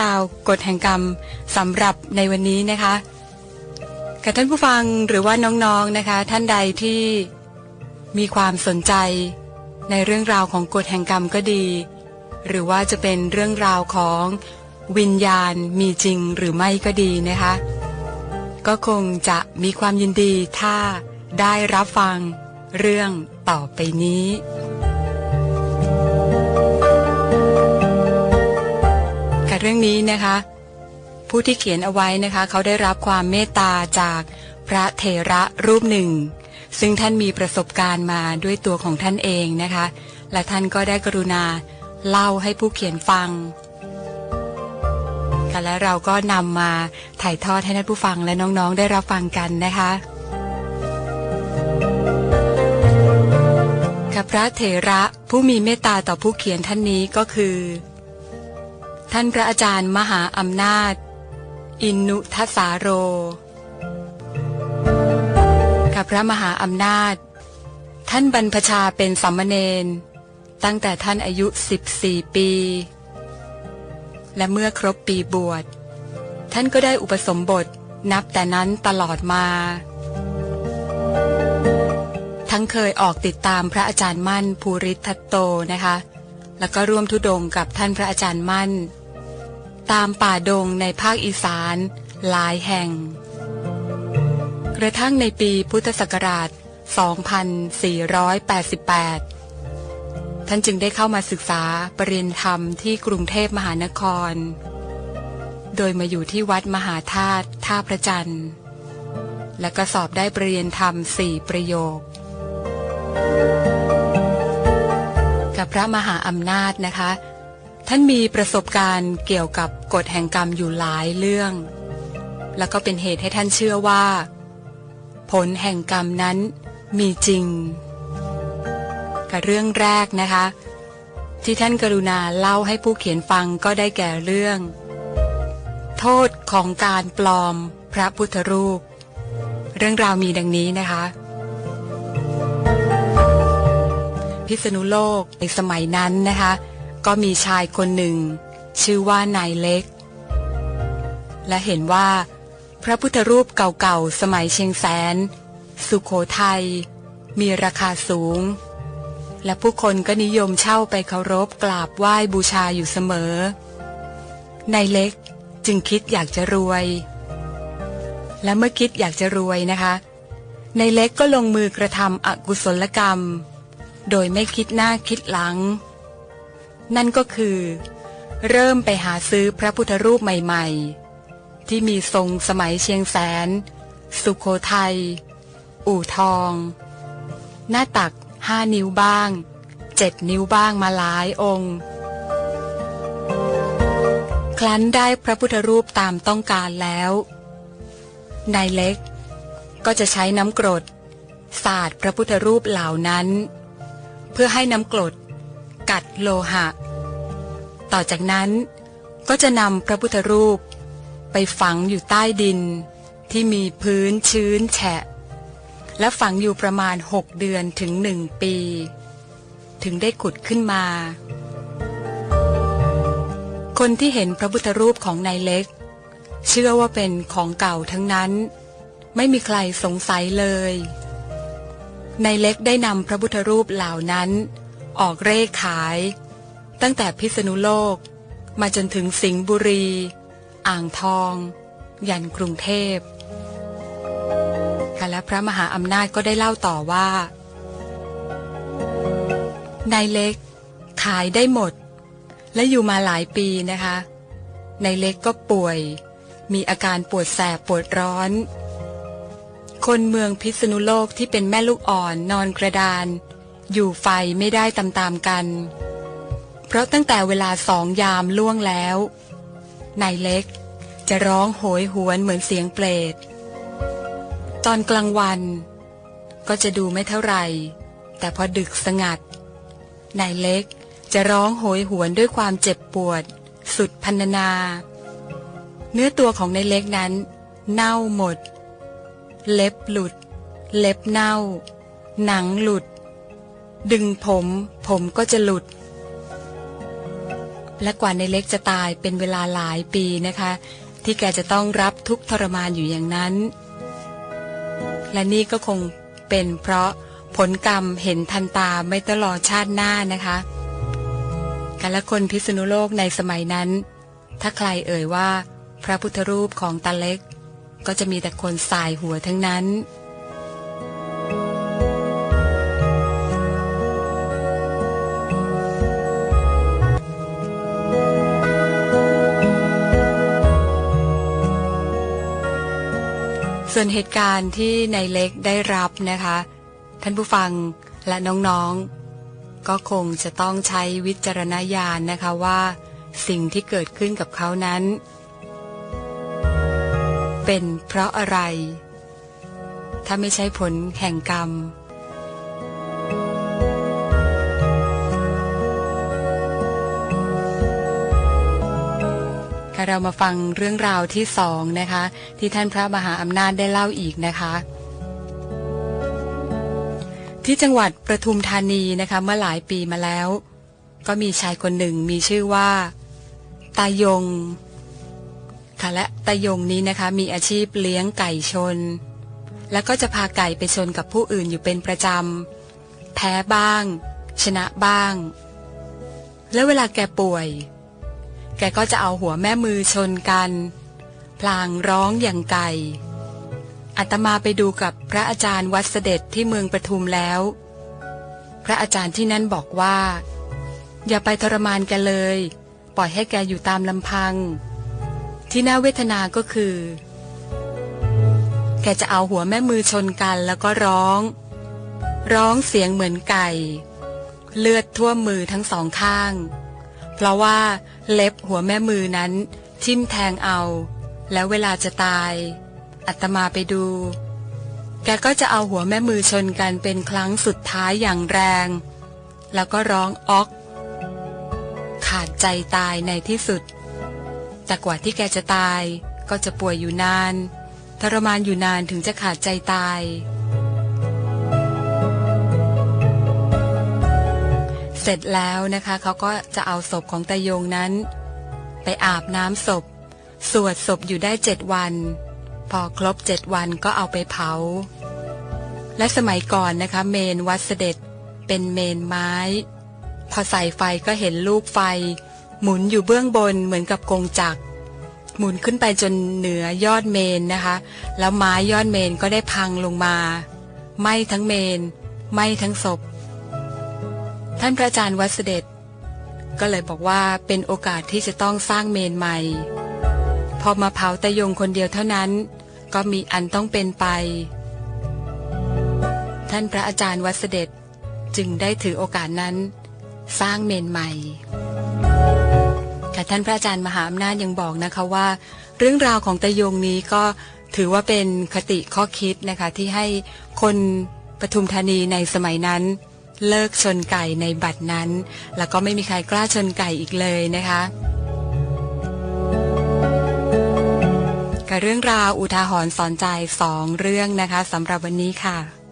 ราวกฎแห่งกรรมสำหรับในวันนี้นะคะกับท่านผู้ฟังหรือว่าน้องๆนะคะ ท่านใดที่มีความสนใจในเรื่องราวของกฎแห่งกรรมก็ดี หรือว่าจะเป็นเรื่องราวของวิญญาณมีจริงหรือไม่ก็ดีนะคะ ก็คงจะมีความยินดีถ้าได้รับฟังเรื่องต่อไปนี้ เรื่องนี้นะคะ ผู้ที่เขียนเอาไว้นะคะ เขาได้รับความเมตตาจากพระเถระรูปหนึ่ง ซึ่งท่านมีประสบการณ์มาด้วยตัวของท่านเองนะคะ และท่านก็ได้กรุณาเล่าให้ผู้เขียนฟังค่ะและเราก็นำมาถ่ายทอดให้ท่านผู้ฟังและน้องๆ ได้รับฟังกันนะคะค่ะพระเถระผู้มีเมตตาต่อผู้เขียนท่านนี้ก็คือ ท่านพระอาจารย์มหาอำนาจ อินุทัสสาโร กับพระมหาอำนาจ ท่านบรรพชาเป็นสัมมเนนตั้งแต่ท่านอายุ 14 ปี และเมื่อครบปีบวช ท่านก็ได้อุปสมบทนับแต่นั้นตลอดมา ทั้งเคยออกติดตามพระอาจารย์มั่นภูริทัตโตนะคะ แล้วก็ร่วมทุดงกับท่านพระอาจารย์มั่น ตามป่าดงในภาคอีสานหลายแห่ง กระทั่งในปีพุทธศักราช 2488 ท่านจึงได้เข้ามาศึกษาปริญญาธรรมที่กรุงเทพมหานคร โดยมาอยู่ที่วัดมหาธาตุท่าพระจันทร์ และก็สอบได้ปริญญาธรรมสี่ประโยค กับพระมหาอำนาจนะคะ ท่านมีประสบการณ์เกี่ยวกับกฎแห่งกรรมอยู่หลายเรื่อง แล้วก็เป็นเหตุให้ท่านเชื่อว่า ผลแห่งกรรมนั้นมีจริง กับเรื่องแรกนะคะ ที่ท่านกรุณาเล่าให้ผู้เขียนฟังก็ได้แก่เรื่อง โทษของการปลอมพระพุทธรูป เรื่องราวมีดังนี้นะคะ พิษณุโลกในสมัยนั้นนะคะ ก็มีชายคนหนึ่ง ชื่อว่านายเล็ก และเห็นว่า พระพุทธรูปเก่าๆ สมัยเชียงแสน สุขโขทัย มีราคาสูง และผู้คนก็นิยมเช่าไปเคารพกราบไหว้บูชาอยู่เสมอนายเล็กจึงคิดอยากจะรวย และเมื่อคิดอยากจะรวยนะคะนายเล็กก็ลงมือกระทำอกุศลกรรม โดยไม่คิดหน้าคิดหลัง นั่นก็คือ เริ่มไปหาซื้อพระพุทธรูปใหม่ ๆ ที่มีทรงสมัยเชียงแสน สุโขทัย อู่ทอง หน้าตักห้านิ้วบ้างเจ็ดนิ้วบ้างมาหลายองค์ ครั้นได้พระพุทธรูปตามต้องการแล้วนายเล็กก็จะใช้น้ำกรดสาดพระพุทธรูปเหล่านั้น เพื่อให้น้ำกรด กัดโลหะ ต่อจากนั้นก็จะนำพระพุทธรูป ไปฝังอยู่ใต้ดิน ที่มีพื้นชื้นแฉะ และฝังอยู่ประมาณหกเดือนถึงหนึ่งปี ถึงได้ขุดขึ้นมา คนที่เห็นพระพุทธรูปของนายเล็ก เชื่อว่าเป็นของเก่าทั้งนั้น ไม่มีใครสงสัยเลย นายเล็กได้นำพระพุทธรูปเหล่านั้น ออกเร่ขาย ตั้งแต่พิษณุโลก มาจนถึงสิงห์บุรี อ่างทอง ยันกรุงเทพค่ะและพระมหาอำนาจก็ได้เล่าต่อว่านายเล็ก ขายได้หมด และอยู่มาหลายปีนะคะนายเล็กก็ป่วย มีอาการปวดแสบปวดร้อน คนเมืองพิษณุโลกที่เป็นแม่ลูกอ่อนนอนกระดาน อยู่ไฟไม่ได้ตามๆกัน เพราะตั้งแต่เวลาสองยามล่วงแล้วนายเล็กจะร้องโหยหวนเหมือนเสียงเปรตตอนกลางวัน ก็จะดูไม่เท่าไหร่ แต่พอดึกสงัดนายเล็กจะร้องโหยหวนด้วยความเจ็บปวด สุดพันนา เนื้อตัวของนายเล็กนั้น เน่าหมด เล็บหลุด เล็บเน่า หนังหลุด ดึงผม ผมก็จะหลุด และกว่าในเล็กจะตายเป็นเวลาหลายปีนะคะ ที่แกจะต้องรับทุกทรมานอยู่อย่างนั้น และนี่ก็คงเป็นเพราะผลกรรมเห็นทันตาไม่ตลอดชาติหน้านะคะกันละคนพิษณุโลกในสมัยนั้น ถ้าใครเอ่ยว่า พระพุทธรูปของตาเล็ก ก็จะมีแต่คนสายหัวทั้งนั้น ส่วนเหตุการณ์ที่นายเล็กได้รับนะคะ ท่านผู้ฟังและน้องๆ ก็คงจะต้องใช้วิจารณญาณนะคะว่า สิ่งที่เกิดขึ้นกับเขานั้น เป็นเพราะอะไร ถ้าไม่ใช่ผลแห่งกรรมค่ะเรามาฟังเรื่องราวที่สองนะคะ ที่ท่านพระมหาอำนาจได้เล่าอีกนะคะที่จังหวัดประทุมธานีนะคะเมื่อหลายปีมาแล้ว ก็มีชายคนหนึ่งมีชื่อว่า ตายง ค่ะและตายงนี้นะคะมีอาชีพเลี้ยงไก่ชน แล้วก็จะพาไก่ไปชนกับผู้อื่นอยู่เป็นประจำ แพ้บ้าง ชนะบ้าง แล้วเวลาแกป่วย แกก็จะเอาหัวแม่มือชนกัน พลางร้องอย่างไก่อาตมาไปดูกับพระอาจารย์วัดเสด็จที่เมืองปทุมแล้ว พระอาจารย์ที่นั่นบอกว่า อย่าไปทรมานแกเลย ปล่อยให้แกอยู่ตามลำพัง ที่น่าเวทนาก็คือ แกจะเอาหัวแม่มือชนกันแล้วก็ร้อง ร้องเสียงเหมือนไก่ เลือดท่วมมือทั้งสองข้าง เพราะว่าเล็บหัวแม่มือนั้น ทิ่มแทงเอา แล้วเวลาจะตาย อัตมาไปดู แกก็จะเอาหัวแม่มือชนกันเป็นครั้งสุดท้ายอย่างแรง แล้วก็ร้องอ๊อก ขาดใจตายในที่สุด แต่กว่าที่แกจะตาย ก็จะป่วยอยู่นาน ทรมานอยู่นานถึงจะขาดใจตาย เสร็จแล้วนะคะเขาก็จะเอาศพของตายงนั้น ไปอาบน้ำศพ สวดศพอยู่ได้เจ็ดวัน พอครบเจ็ดวันก็เอาไปเผา และสมัยก่อนนะคะ เมนวัดเสด็จเป็นเมนไม้ พอใส่ไฟก็เห็นลูกไฟ หมุนอยู่เบื้องบนเหมือนกับกงจักร หมุนขึ้นไปจนเหนือยอดเมนนะคะ แล้วไม้ยอดเมนก็ได้พังลงมาไหม้ทั้งเมนไหม้ทั้งศพ ท่านพระอาจารย์วัดเสด็จ ก็เลยบอกว่าเป็นโอกาสที่จะต้องสร้างเมนใหม่ พอมาเผาตะยงคนเดียวเท่านั้น ก็มีอันต้องเป็นไป ท่านพระอาจารย์วัดเสด็จจึงได้ถือโอกาสนั้น สร้างเมนใหม่ ค่ะท่านพระอาจารย์มหาอำนาจยังบอกนะคะว่า เรื่องราวของตะยงนี้ก็ถือว่าเป็นคติข้อคิดนะคะที่ให้คนปทุมธานีในสมัยนั้น เลิกชนไก่ในบัดนั้น แล้วก็ไม่มีใครกล้าชนไก่อีกเลยนะคะกับเรื่องราวอุทาหรณ์สอนใจสองเรื่องนะคะสำหรับวันนี้ค่ะ